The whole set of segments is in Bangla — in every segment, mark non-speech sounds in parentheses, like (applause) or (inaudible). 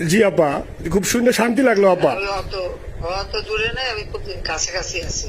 জি, আপা। খুব শুনে শান্তি লাগল, আপা। তো অত অত দূরে নাই, আমি খুব কাছাকাছি আছি।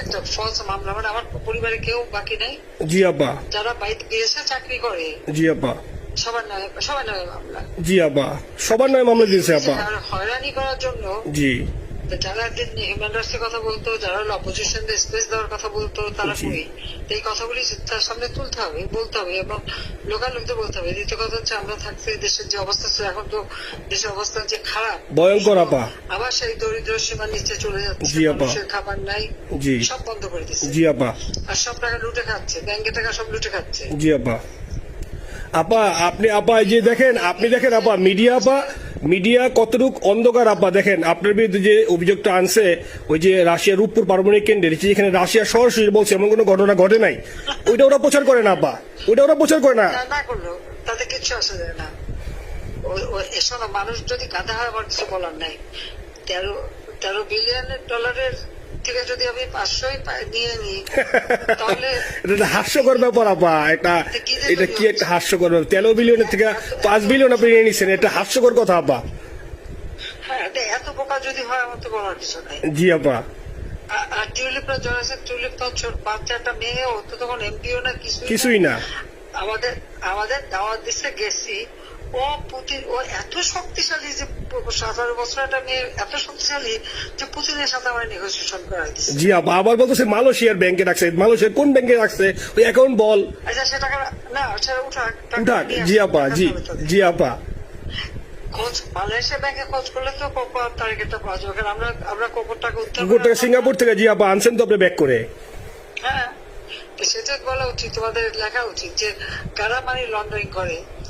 একটা ফলস মামলা। মানে আমার পরিবারে কেউ বাকি নাই। জি আপা যারা চাকরি করে। জি আপা সবার নামে সবার নামে মামলা। জি আপা সবার নয় মামলা দিয়েছে আর হয়রানি করার জন্য জি। যারা একদিন হিউম্যান রাইটস এর কথা বলতো যারা অপোজিশন স্পেস দেওয়ার কথা বলতো তারা কই? এই কথাগুলি তার সামনে তুলতে হবে বলতে হবে এবং লোকাল লোকদের বলতে হবে। দ্বিতীয় কথা হচ্ছে আমরা থাকতে দেশের যে অবস্থা ছিল এখন তো দেশের অবস্থা যে খারাপ। ভয়ঙ্কর আপা সেই দরিদ্র সীমার নিচে চলে যাচ্ছে। জি আপা। মানুষের খাবার নাই। জি। সব বন্ধ করে দিচ্ছে জি আপা। আর সব টাকা লুটে খাচ্ছে। ব্যাংকে টাকা সব লুটে খাচ্ছে। জি আপা। আপা আপনি আপা যে দেখেন আপনি দেখেন আপা মিডিয়া আপা মিডিয়া কতটুক অন্ধকার আপা দেখেন আপনার বিরুদ্ধে যে অভিযোগটা আনছে ওই যে রাশিয়ার রূপপুর পারমাণবিক কেন্দ্রে যেখানে রাশিয়া সরাসরি বলছে এমন কোনো ঘটনা ঘটে নাই। ওইটা ওরা প্রচার করে না আপা। ওইটা ওরা প্রচার করে না। না না করল তাতে কিচ্ছু আসে যায় না। মানুষ যদি গাধা হয় আমার কিছু বলার নাই। তেরো তেরো বিলিয়ন ডলারের থেকে যদি আমি পাঁচশোই নিয়ে নিই তাহলে (laughs) এটা হাস্যকর ব্যাপার আপা। এটা এটা কি একটা হাস্যকর ব্যাপার? তেরো বিলিয়নের থেকে পাঁচ বিলিয়ন আপনি নিয়ে নিচ্ছেন এটা হাস্যকর কথা আপা। হ্যাঁ এত বোকা যদি হয় আমার তো বলার কিছু নাই। জি আপা। আর টিউলিপরা জড়াইছে টিউলিপ তো ছোট বাচ্চা মেয়ে ও তো তখন এমপিও না কিছুই না। কিছুই না। আমাদের আমাদের দাওয়াত দিচ্ছে গেছি। ও পুতিন ও এত শক্তিশালী যে সতেরো বছর একটা মেয়ে এত শক্তিশালী যে পুতিনের সাথে আমার নেগোসিয়েশন করাই দিচ্ছে জি আপা আবার বলতেছে মালয়েশিয়ার ব্যাংকে রাখছে। মালয়েশিয়ার কোন ব্যাংকে রাখছে? ওই অ্যাকাউন্ট বল। আচ্ছা সে না সেটা উঠাক উঠাক। জি আপা জি জি আপা। খোঁজ মালয়েশিয়া ব্যাংকে খোঁজ করলে তো কোকো টার্গেটটা পাওয়া যাবে। কারণ আমরা আমরা কোকোর টাকা উদ্ধার। সিঙ্গাপুর থেকে জি আপা আনছেন তো আপনি ব্যাক করে। হ্যাঁ। সেটা বলা উচিত তোমাদের লেখা উচিত যে কারা মানি লন্ডারিং করে।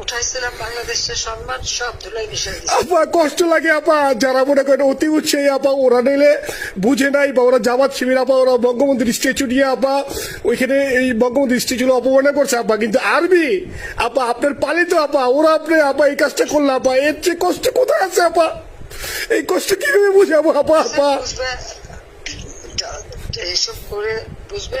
উঠাইছিলাম বাংলাদেশের সম্মান সব ধুলাই মিশাই আপা কষ্ট লাগে আপা। যারা মনে করেন অতি উৎসাহী আপা ওরা নিলে বুঝে নাই বা ওরা জামাত শিবির আপা ওরা বঙ্গবন্ধুর স্ট্যাচু নিয়ে আপা ওইখানে এই বঙ্গবন্ধু স্ট্যাচু অপমাননা করছে আপা। কিন্তু আরবি আপা আপনার পালিত আপা। ওরা আপনি আপা এই কাজটা করল আপা এর চেয়ে কষ্ট কোথায় আছে আপা? এই কষ্ট কীভাবে বুঝাবো আপা আপা এইসব করে বুঝবে?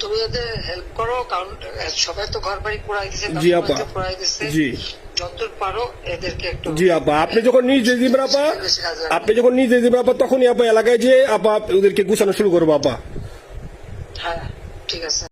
তুমি ওদের হেল্প করো কারণ সবাই তো ঘর বাড়ি পুরাই দিছে জি আপা। পুরাই দিছে জি। পারো এদেরকে একটু জি আপা আপনি যখন নিজ দিবেন আপা লাগাও। আপনি যখন নিজ দিবেন আপা তখনই আপা এলাকায় যে আপা ওদেরকে গুছানো শুরু করব আপা হ্যাঁ ঠিক আছে